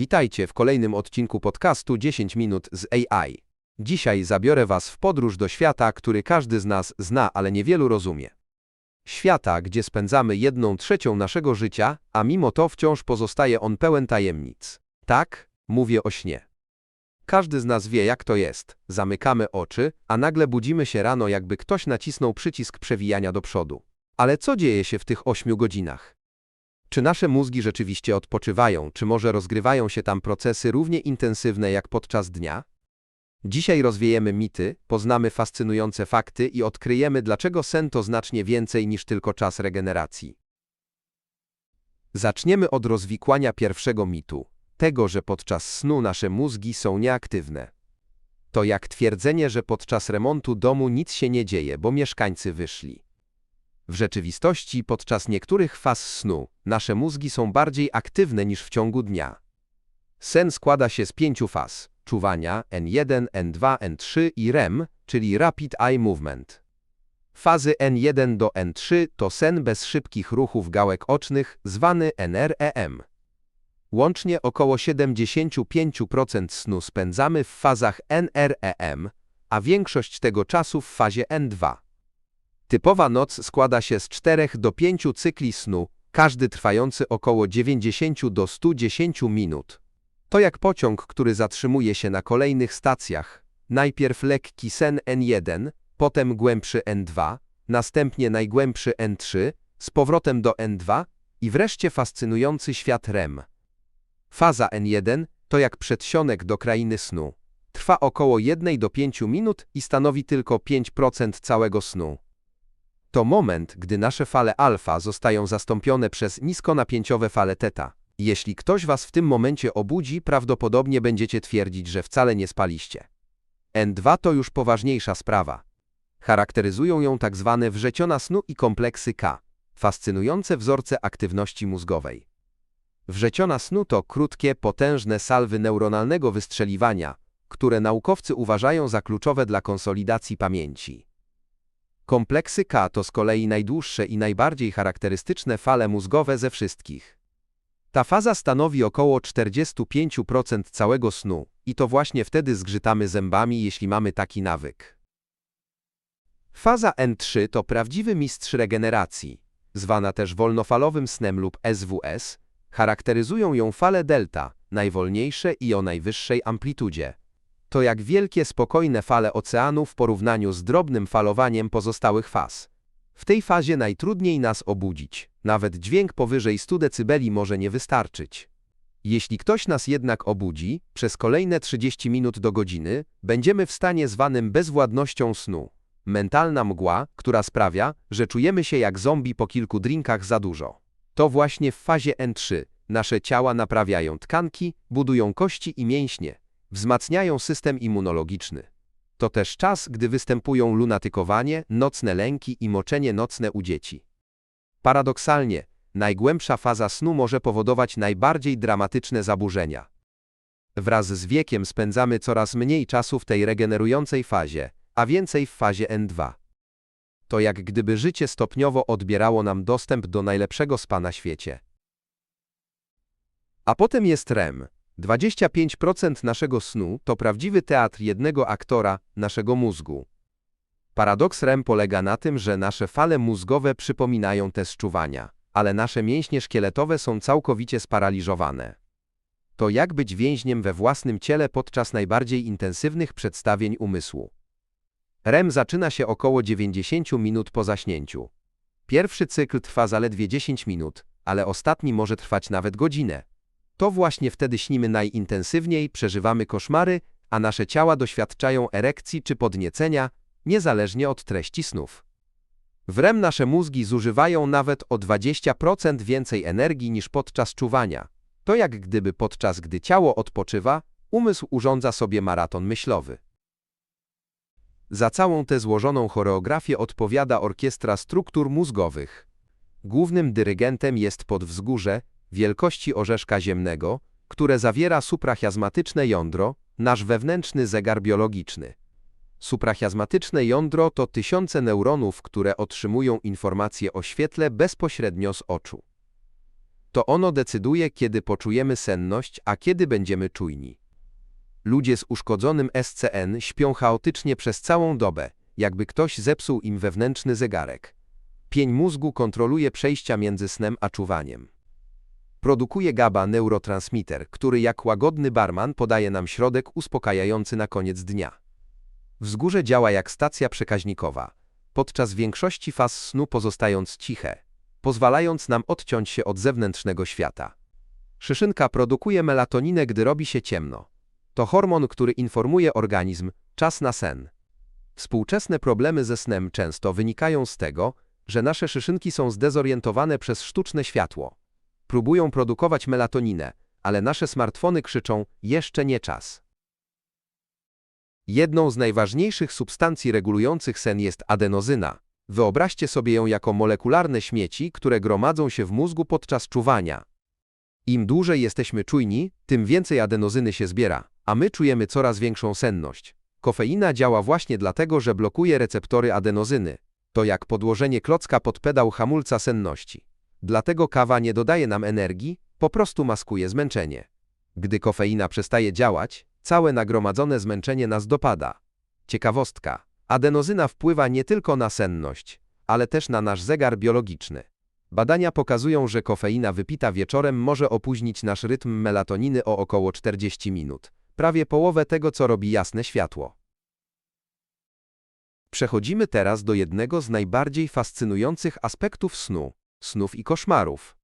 Witajcie w kolejnym odcinku podcastu 10 minut z AI. Dzisiaj zabiorę Was w podróż do świata, który każdy z nas zna, ale niewielu rozumie. Świata, gdzie spędzamy jedną trzecią naszego życia, a mimo to wciąż pozostaje on pełen tajemnic. Tak, mówię o śnie. Każdy z nas wie, jak to jest. Zamykamy oczy, a nagle budzimy się rano, jakby ktoś nacisnął przycisk przewijania do przodu. Ale co dzieje się w tych ośmiu godzinach? Czy nasze mózgi rzeczywiście odpoczywają, czy może rozgrywają się tam procesy równie intensywne jak podczas dnia? Dzisiaj rozwiejemy mity, poznamy fascynujące fakty i odkryjemy, dlaczego sen to znacznie więcej niż tylko czas regeneracji. Zaczniemy od rozwikłania pierwszego mitu, tego, że podczas snu nasze mózgi są nieaktywne. To jak twierdzenie, że podczas remontu domu nic się nie dzieje, bo mieszkańcy wyszli. W rzeczywistości podczas niektórych faz snu nasze mózgi są bardziej aktywne niż w ciągu dnia. Sen składa się z pięciu faz czuwania N1, N2, N3 i REM, czyli Rapid Eye Movement. Fazy N1 do N3 to sen bez szybkich ruchów gałek ocznych, zwany NREM. Łącznie około 75% snu spędzamy w fazach NREM, a większość tego czasu w fazie N2. Typowa noc składa się z 4 do 5 cykli snu, każdy trwający około 90 do 110 minut. To jak pociąg, który zatrzymuje się na kolejnych stacjach. Najpierw lekki sen N1, potem głębszy N2, następnie najgłębszy N3, z powrotem do N2 i wreszcie fascynujący świat REM. Faza N1 to jak przedsionek do krainy snu. Trwa około 1 do 5 minut i stanowi tylko 5% całego snu. To moment, gdy nasze fale alfa zostają zastąpione przez niskonapięciowe fale teta. Jeśli ktoś was w tym momencie obudzi, prawdopodobnie będziecie twierdzić, że wcale nie spaliście. N2 to już poważniejsza sprawa. Charakteryzują ją tak zwane wrzeciona snu i kompleksy K, fascynujące wzorce aktywności mózgowej. Wrzeciona snu to krótkie, potężne salwy neuronalnego wystrzeliwania, które naukowcy uważają za kluczowe dla konsolidacji pamięci. Kompleksy K to z kolei najdłuższe i najbardziej charakterystyczne fale mózgowe ze wszystkich. Ta faza stanowi około 45% całego snu i to właśnie wtedy zgrzytamy zębami, jeśli mamy taki nawyk. Faza N3 to prawdziwy mistrz regeneracji, zwana też wolnofalowym snem lub SWS, charakteryzują ją fale delta, najwolniejsze i o najwyższej amplitudzie. To jak wielkie, spokojne fale oceanu w porównaniu z drobnym falowaniem pozostałych faz. W tej fazie najtrudniej nas obudzić. Nawet dźwięk powyżej 100 dB może nie wystarczyć. Jeśli ktoś nas jednak obudzi, przez kolejne 30 minut do godziny będziemy w stanie zwanym bezwładnością snu. Mentalna mgła, która sprawia, że czujemy się jak zombie po kilku drinkach za dużo. To właśnie w fazie N3 nasze ciała naprawiają tkanki, budują kości i mięśnie, wzmacniają system immunologiczny. To też czas, gdy występują lunatykowanie, nocne lęki i moczenie nocne u dzieci. Paradoksalnie, najgłębsza faza snu może powodować najbardziej dramatyczne zaburzenia. Wraz z wiekiem spędzamy coraz mniej czasu w tej regenerującej fazie, a więcej w fazie N2. To jak gdyby życie stopniowo odbierało nam dostęp do najlepszego spa na świecie. A potem jest REM, 25% naszego snu to prawdziwy teatr jednego aktora, naszego mózgu. Paradoks REM polega na tym, że nasze fale mózgowe przypominają te czuwania, ale nasze mięśnie szkieletowe są całkowicie sparaliżowane. To jak być więźniem we własnym ciele podczas najbardziej intensywnych przedstawień umysłu. REM zaczyna się około 90 minut po zaśnięciu. Pierwszy cykl trwa zaledwie 10 minut, ale ostatni może trwać nawet godzinę. To właśnie wtedy śnimy najintensywniej, przeżywamy koszmary, a nasze ciała doświadczają erekcji czy podniecenia, niezależnie od treści snów. W REM nasze mózgi zużywają nawet o 20% więcej energii niż podczas czuwania. To jak gdyby podczas gdy ciało odpoczywa, umysł urządza sobie maraton myślowy. Za całą tę złożoną choreografię odpowiada orkiestra struktur mózgowych. Głównym dyrygentem jest podwzgórze, wielkości orzeszka ziemnego, które zawiera suprachiazmatyczne jądro, nasz wewnętrzny zegar biologiczny. Suprachiazmatyczne jądro to tysiące neuronów, które otrzymują informacje o świetle bezpośrednio z oczu. To ono decyduje, kiedy poczujemy senność, a kiedy będziemy czujni. Ludzie z uszkodzonym SCN śpią chaotycznie przez całą dobę, jakby ktoś zepsuł im wewnętrzny zegarek. Pień mózgu kontroluje przejścia między snem a czuwaniem. Produkuje GABA neurotransmitter, który jak łagodny barman podaje nam środek uspokajający na koniec dnia. Wzgórze działa jak stacja przekaźnikowa, podczas większości faz snu pozostając ciche, pozwalając nam odciąć się od zewnętrznego świata. Szyszynka produkuje melatoninę, gdy robi się ciemno. To hormon, który informuje organizm czas na sen. Współczesne problemy ze snem często wynikają z tego, że nasze szyszynki są zdezorientowane przez sztuczne światło. Próbują produkować melatoninę, ale nasze smartfony krzyczą jeszcze nie czas. Jedną z najważniejszych substancji regulujących sen jest adenozyna. Wyobraźcie sobie ją jako molekularne śmieci, które gromadzą się w mózgu podczas czuwania. Im dłużej jesteśmy czujni, tym więcej adenozyny się zbiera, a my czujemy coraz większą senność. Kofeina działa właśnie dlatego, że blokuje receptory adenozyny. To jak podłożenie klocka pod pedał hamulca senności. Dlatego kawa nie dodaje nam energii, po prostu maskuje zmęczenie. Gdy kofeina przestaje działać, całe nagromadzone zmęczenie nas dopada. Ciekawostka. Adenozyna wpływa nie tylko na senność, ale też na nasz zegar biologiczny. Badania pokazują, że kofeina wypita wieczorem może opóźnić nasz rytm melatoniny o około 40 minut, prawie połowę tego, co robi jasne światło. Przechodzimy teraz do jednego z najbardziej fascynujących aspektów snu snów i koszmarów.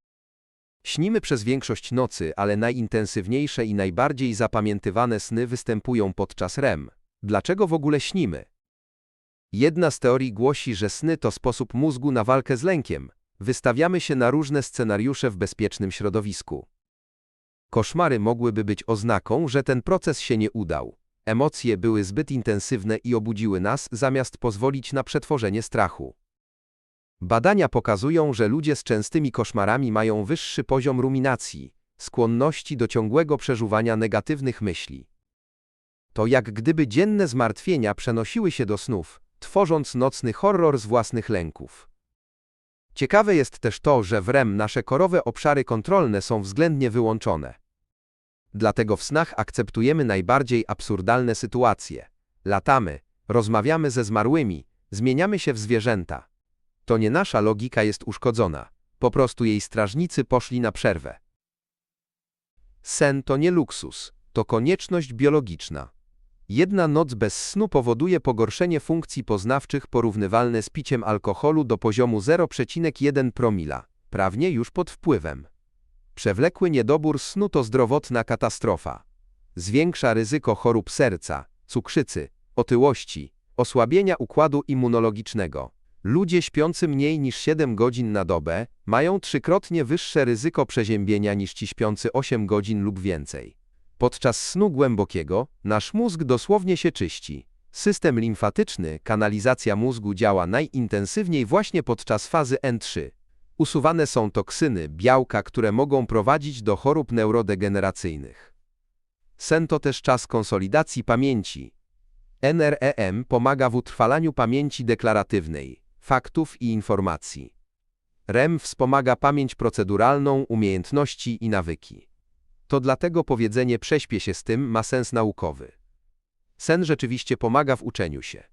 Śnimy przez większość nocy, ale najintensywniejsze i najbardziej zapamiętywane sny występują podczas REM. Dlaczego w ogóle śnimy? Jedna z teorii głosi, że sny to sposób mózgu na walkę z lękiem. Wystawiamy się na różne scenariusze w bezpiecznym środowisku. Koszmary mogłyby być oznaką, że ten proces się nie udał. Emocje były zbyt intensywne i obudziły nas, zamiast pozwolić na przetworzenie strachu. Badania pokazują, że ludzie z częstymi koszmarami mają wyższy poziom ruminacji, skłonności do ciągłego przeżuwania negatywnych myśli. To jak gdyby dzienne zmartwienia przenosiły się do snów, tworząc nocny horror z własnych lęków. Ciekawe jest też to, że w REM nasze korowe obszary kontrolne są względnie wyłączone. Dlatego w snach akceptujemy najbardziej absurdalne sytuacje. Latamy, rozmawiamy ze zmarłymi, zmieniamy się w zwierzęta. To nie nasza logika jest uszkodzona, po prostu jej strażnicy poszli na przerwę. Sen to nie luksus, to konieczność biologiczna. Jedna noc bez snu powoduje pogorszenie funkcji poznawczych porównywalne z piciem alkoholu do poziomu 0,1 promila, prawnie już pod wpływem. Przewlekły niedobór snu to zdrowotna katastrofa. Zwiększa ryzyko chorób serca, cukrzycy, otyłości, osłabienia układu immunologicznego. Ludzie śpiący mniej niż 7 godzin na dobę mają trzykrotnie wyższe ryzyko przeziębienia niż ci śpiący 8 godzin lub więcej. Podczas snu głębokiego nasz mózg dosłownie się czyści. System limfatyczny, kanalizacja mózgu działa najintensywniej właśnie podczas fazy N3. Usuwane są toksyny, białka, które mogą prowadzić do chorób neurodegeneracyjnych. Sen to też czas konsolidacji pamięci. NREM pomaga w utrwalaniu pamięci deklaratywnej, faktów i informacji. REM wspomaga pamięć proceduralną, umiejętności i nawyki. To dlatego powiedzenie prześpię się z tym ma sens naukowy. Sen rzeczywiście pomaga w uczeniu się.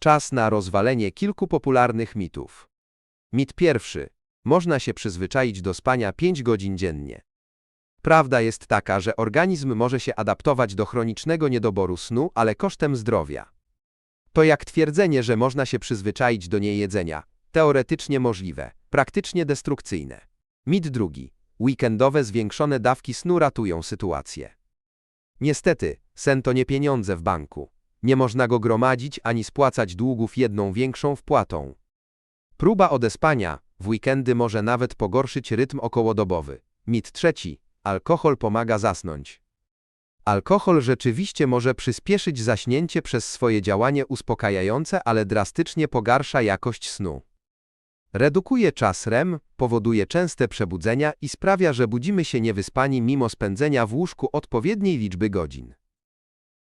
Czas na rozwalenie kilku popularnych mitów. Mit pierwszy. Można się przyzwyczaić do spania 5 godzin dziennie. Prawda jest taka, że organizm może się adaptować do chronicznego niedoboru snu, ale kosztem zdrowia. To jak twierdzenie, że można się przyzwyczaić do niejedzenia. Teoretycznie możliwe, praktycznie destrukcyjne. Mit drugi. Weekendowe zwiększone dawki snu ratują sytuację. Niestety, sen to nie pieniądze w banku. Nie można go gromadzić ani spłacać długów jedną większą wpłatą. Próba odespania w weekendy może nawet pogorszyć rytm okołodobowy. Mit trzeci. Alkohol pomaga zasnąć. Alkohol rzeczywiście może przyspieszyć zaśnięcie przez swoje działanie uspokajające, ale drastycznie pogarsza jakość snu. Redukuje czas REM, powoduje częste przebudzenia i sprawia, że budzimy się niewyspani mimo spędzenia w łóżku odpowiedniej liczby godzin.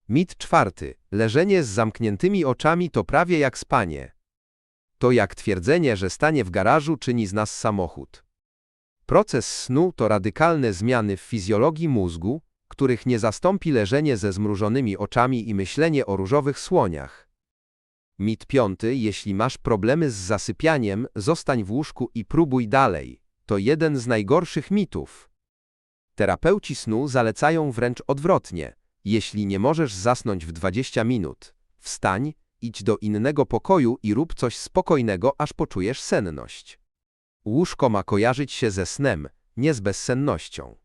Mit czwarty. Leżenie z zamkniętymi oczami to prawie jak spanie. To jak twierdzenie, że stanie w garażu czyni z nas samochód. Proces snu to radykalne zmiany w fizjologii mózgu, których nie zastąpi leżenie ze zmrużonymi oczami i myślenie o różowych słoniach. Mit piąty, jeśli masz problemy z zasypianiem, zostań w łóżku i próbuj dalej. To jeden z najgorszych mitów. Terapeuci snu zalecają wręcz odwrotnie. Jeśli nie możesz zasnąć w 20 minut, wstań, idź do innego pokoju i rób coś spokojnego, aż poczujesz senność. Łóżko ma kojarzyć się ze snem, nie z bezsennością.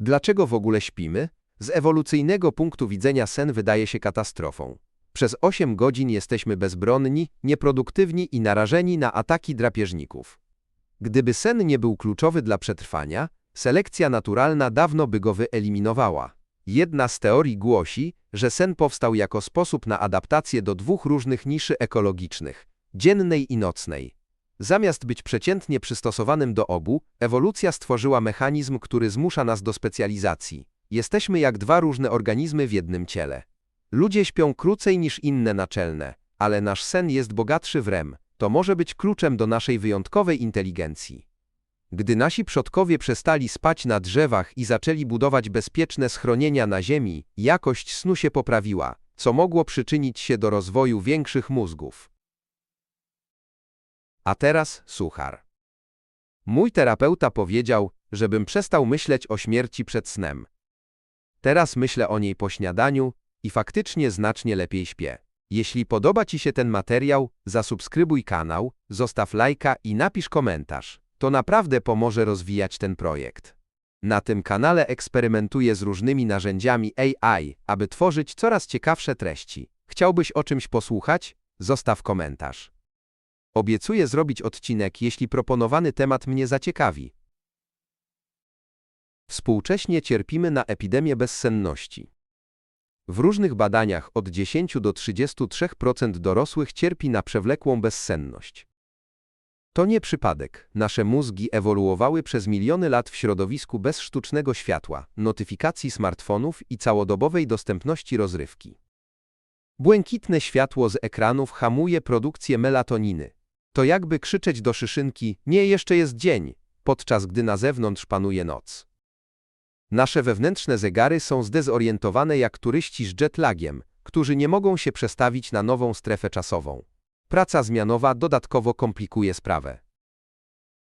Dlaczego w ogóle śpimy? Z ewolucyjnego punktu widzenia sen wydaje się katastrofą. Przez 8 godzin jesteśmy bezbronni, nieproduktywni i narażeni na ataki drapieżników. Gdyby sen nie był kluczowy dla przetrwania, selekcja naturalna dawno by go wyeliminowała. Jedna z teorii głosi, że sen powstał jako sposób na adaptację do dwóch różnych niszy ekologicznych dziennej i nocnej. Zamiast być przeciętnie przystosowanym do obu, ewolucja stworzyła mechanizm, który zmusza nas do specjalizacji. Jesteśmy jak dwa różne organizmy w jednym ciele. Ludzie śpią krócej niż inne naczelne, ale nasz sen jest bogatszy w REM. To może być kluczem do naszej wyjątkowej inteligencji. Gdy nasi przodkowie przestali spać na drzewach i zaczęli budować bezpieczne schronienia na ziemi, jakość snu się poprawiła, co mogło przyczynić się do rozwoju większych mózgów. A teraz suchar. Mój terapeuta powiedział, żebym przestał myśleć o śmierci przed snem. Teraz myślę o niej po śniadaniu i faktycznie znacznie lepiej śpię. Jeśli podoba Ci się ten materiał, zasubskrybuj kanał, zostaw lajka i napisz komentarz. To naprawdę pomoże rozwijać ten projekt. Na tym kanale eksperymentuję z różnymi narzędziami AI, aby tworzyć coraz ciekawsze treści. Chciałbyś o czymś posłuchać? Zostaw komentarz. Obiecuję zrobić odcinek, jeśli proponowany temat mnie zaciekawi. Współcześnie cierpimy na epidemię bezsenności. W różnych badaniach od 10 do 33% dorosłych cierpi na przewlekłą bezsenność. To nie przypadek. Nasze mózgi ewoluowały przez miliony lat w środowisku bez sztucznego światła, notyfikacji smartfonów i całodobowej dostępności rozrywki. Błękitne światło z ekranów hamuje produkcję melatoniny. To jakby krzyczeć do szyszynki, nie jeszcze jest dzień, podczas gdy na zewnątrz panuje noc. Nasze wewnętrzne zegary są zdezorientowane jak turyści z jetlagiem, którzy nie mogą się przestawić na nową strefę czasową. Praca zmianowa dodatkowo komplikuje sprawę.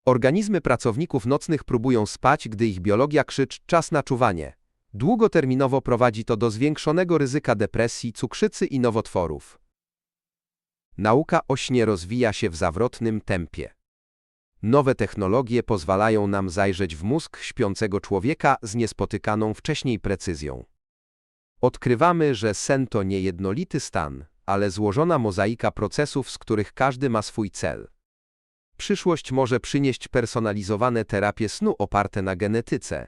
Organizmy pracowników nocnych próbują spać, gdy ich biologia krzyczy czas na czuwanie. Długoterminowo prowadzi to do zwiększonego ryzyka depresji, cukrzycy i nowotworów. Nauka o śnie rozwija się w zawrotnym tempie. Nowe technologie pozwalają nam zajrzeć w mózg śpiącego człowieka z niespotykaną wcześniej precyzją. Odkrywamy, że sen to nie jednolity stan, ale złożona mozaika procesów, z których każdy ma swój cel. Przyszłość może przynieść personalizowane terapie snu oparte na genetyce.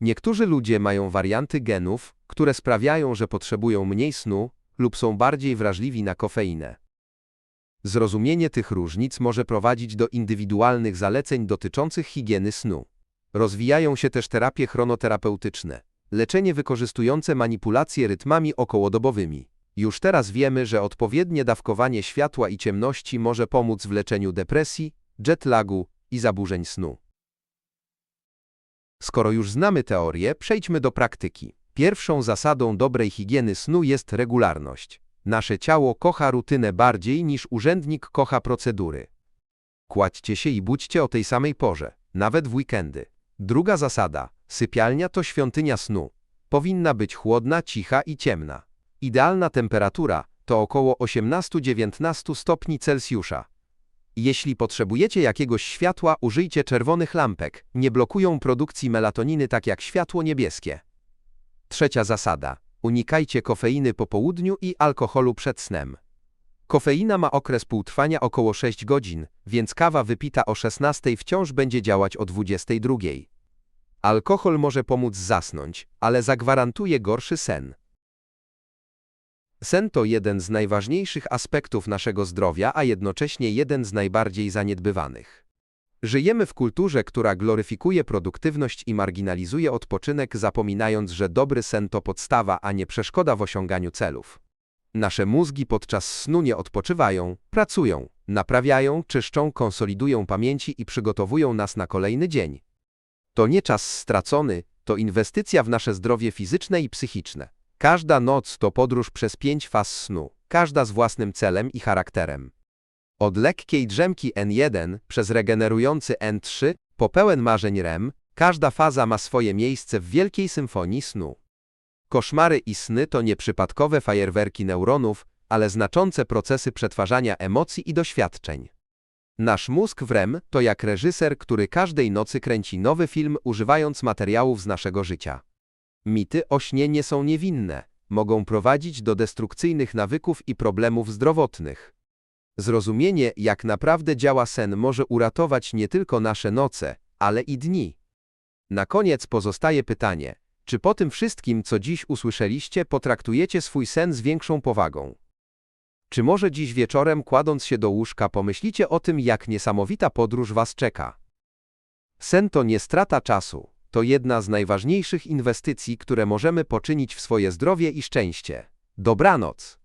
Niektórzy ludzie mają warianty genów, które sprawiają, że potrzebują mniej snu lub są bardziej wrażliwi na kofeinę. Zrozumienie tych różnic może prowadzić do indywidualnych zaleceń dotyczących higieny snu. Rozwijają się też terapie chronoterapeutyczne, leczenie wykorzystujące manipulacje rytmami okołodobowymi. Już teraz wiemy, że odpowiednie dawkowanie światła i ciemności może pomóc w leczeniu depresji, jetlagu i zaburzeń snu. Skoro już znamy teorię, przejdźmy do praktyki. Pierwszą zasadą dobrej higieny snu jest regularność. Nasze ciało kocha rutynę bardziej niż urzędnik kocha procedury. Kładźcie się i budźcie o tej samej porze, nawet w weekendy. Druga zasada. Sypialnia to świątynia snu. Powinna być chłodna, cicha i ciemna. Idealna temperatura to około 18-19 stopni Celsjusza. Jeśli potrzebujecie jakiegoś światła, użyjcie czerwonych lampek. Nie blokują produkcji melatoniny tak jak światło niebieskie. Trzecia zasada. Unikajcie kofeiny po południu i alkoholu przed snem. Kofeina ma okres półtrwania około 6 godzin, więc kawa wypita o 16 wciąż będzie działać o 22. Alkohol może pomóc zasnąć, ale zagwarantuje gorszy sen. Sen to jeden z najważniejszych aspektów naszego zdrowia, a jednocześnie jeden z najbardziej zaniedbywanych. Żyjemy w kulturze, która gloryfikuje produktywność i marginalizuje odpoczynek, zapominając, że dobry sen to podstawa, a nie przeszkoda w osiąganiu celów. Nasze mózgi podczas snu nie odpoczywają, pracują. Naprawiają, czyszczą, konsolidują pamięci i przygotowują nas na kolejny dzień. To nie czas stracony, to inwestycja w nasze zdrowie fizyczne i psychiczne. Każda noc to podróż przez pięć faz snu, każda z własnym celem i charakterem. Od lekkiej drzemki N1 przez regenerujący N3 po pełen marzeń REM, każda faza ma swoje miejsce w wielkiej symfonii snu. Koszmary i sny to nieprzypadkowe fajerwerki neuronów, ale znaczące procesy przetwarzania emocji i doświadczeń. Nasz mózg w REM to jak reżyser, który każdej nocy kręci nowy film używając materiałów z naszego życia. Mity o śnie nie są niewinne, mogą prowadzić do destrukcyjnych nawyków i problemów zdrowotnych. Zrozumienie, jak naprawdę działa sen, może uratować nie tylko nasze noce, ale i dni. Na koniec pozostaje pytanie, czy po tym wszystkim, co dziś usłyszeliście, potraktujecie swój sen z większą powagą? Czy może dziś wieczorem, kładąc się do łóżka, pomyślicie o tym, jak niesamowita podróż Was czeka? Sen to nie strata czasu, to jedna z najważniejszych inwestycji, które możemy poczynić w swoje zdrowie i szczęście. Dobranoc!